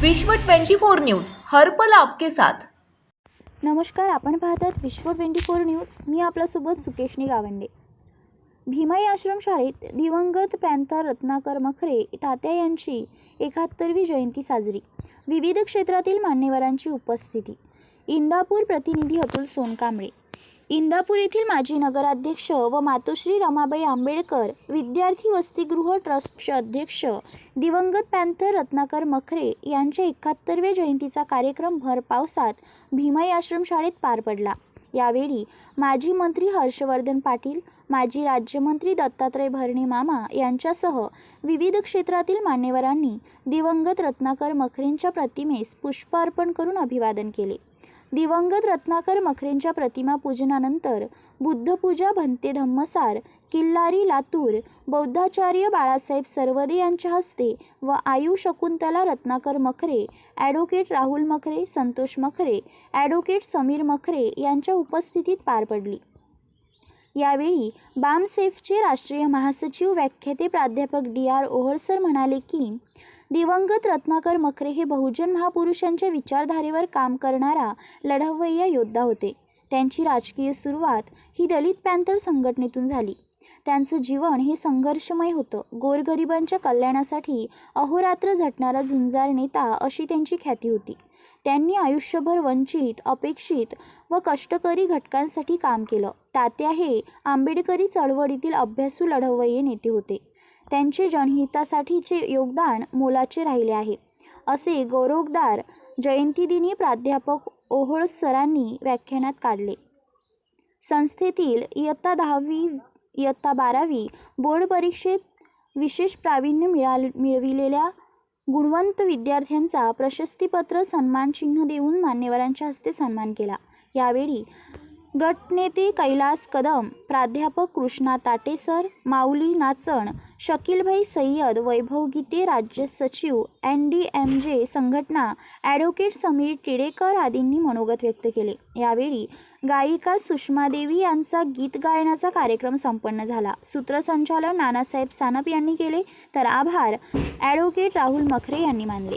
विश्व 24 न्यूज हर्पल आपके साथ. नमस्कार आपण पाहतात विश्व ट्वेंटी फोर न्यूज. मी आपल्यासोबत सुकेशनी गावंडे भीमाई आश्रमशाळेत दिवंगत पॅन्थर रत्नाकर मखरे तात्या यांची एकाहत्तरवी जयंती साजरी. विविध क्षेत्रातील मान्यवरांची उपस्थिती. इंदापूर प्रतिनिधी अतुल सोनकांबळे. इंदापूर येथील माजी नगराध्यक्ष व मातोश्री रमाबाई आंबेडकर विद्यार्थी वसतिगृह ट्रस्टचे अध्यक्ष दिवंगत पॅन्थर रत्नाकर मखरे यांच्या एकाहत्तरव्या जयंतीचा कार्यक्रम भर पावसात भीमाई आश्रमशाळेत पार पडला. यावेळी माजी मंत्री हर्षवर्धन पाटील माजी राज्यमंत्री दत्तात्रय भरणे मामा यांच्यासह विविध क्षेत्रातील मान्यवरांनी दिवंगत रत्नाकर मखरेंच्या प्रतिमेस पुष्प अर्पण करून अभिवादन केले. दिवंगत रत्नाकर मखरेंच्या प्रतिमा पूजनानंतर बुद्धपूजा भंते धम्मसार किल्लारी लातूर बौद्धाचार्य बाळासाहेब सरवदे यांच्या हस्ते व आयु शकुंतला रत्नाकर मखरे ॲडव्होकेट राहुल मखरे संतोष मखरे ॲडव्होकेट समीर मखरे यांच्या उपस्थितीत पार पडली. यावेळी बामसेफचे राष्ट्रीय महासचिव व्याख्याते प्राध्यापक डी आर ओहळसर म्हणाले की दिवंगत रत्नाकर मखरे हे बहुजन महापुरुषांच्या विचारधारेवर काम करणारा लढवय्या योद्धा होते. त्यांची राजकीय सुरुवात ही दलित पॅन्थर संघटनेतून झाली. त्यांचं जीवन हे संघर्षमय होतं. गोरगरिबांच्या कल्याणासाठी अहोरात्र झटणारा झुंजार नेता अशी त्यांची ख्याती होती. त्यांनी आयुष्यभर वंचित अपेक्षित व कष्टकरी घटकांसाठी काम केलं. तात्या हे आंबेडकरी चळवळीतील अभ्यासू लढवय्ये नेते होते. त्यांचे जनहितासाठीचे योगदान मोलाचे राहिले आहे. असे गौरवोद्गार जयंतीदिनी प्राध्यापक ओहोळ सरांनी व्याख्यानात काढले. संस्थेतील इयत्ता दहावी इयत्ता बारावी बोर्ड परीक्षेत विशेष प्रावीण्य मिळाल मिळविलेल्या गुणवंत विद्यार्थ्यांचा प्रशस्तीपत्र सन्मानचिन्ह देऊन मान्यवरांच्या हस्ते सन्मान केला. यावेळी गटनेते कैलास कदम प्राध्यापक कृष्णा ताटेसर माऊली नाचण शकीलभाई सय्यद वैभव गीते राज्य सचिव एन डी एम जे संघटना ॲडव्होकेट समीर टिडेकर आदींनी मनोगत व्यक्त केले. यावेळी गायिका सुषमा देवी यांचा गीत गायनाचा कार्यक्रम संपन्न झाला. सूत्रसंचालन नानासाहेब सानप यांनी केले तर आभार. ॲडव्होकेट राहुल मखरे यांनी मानले.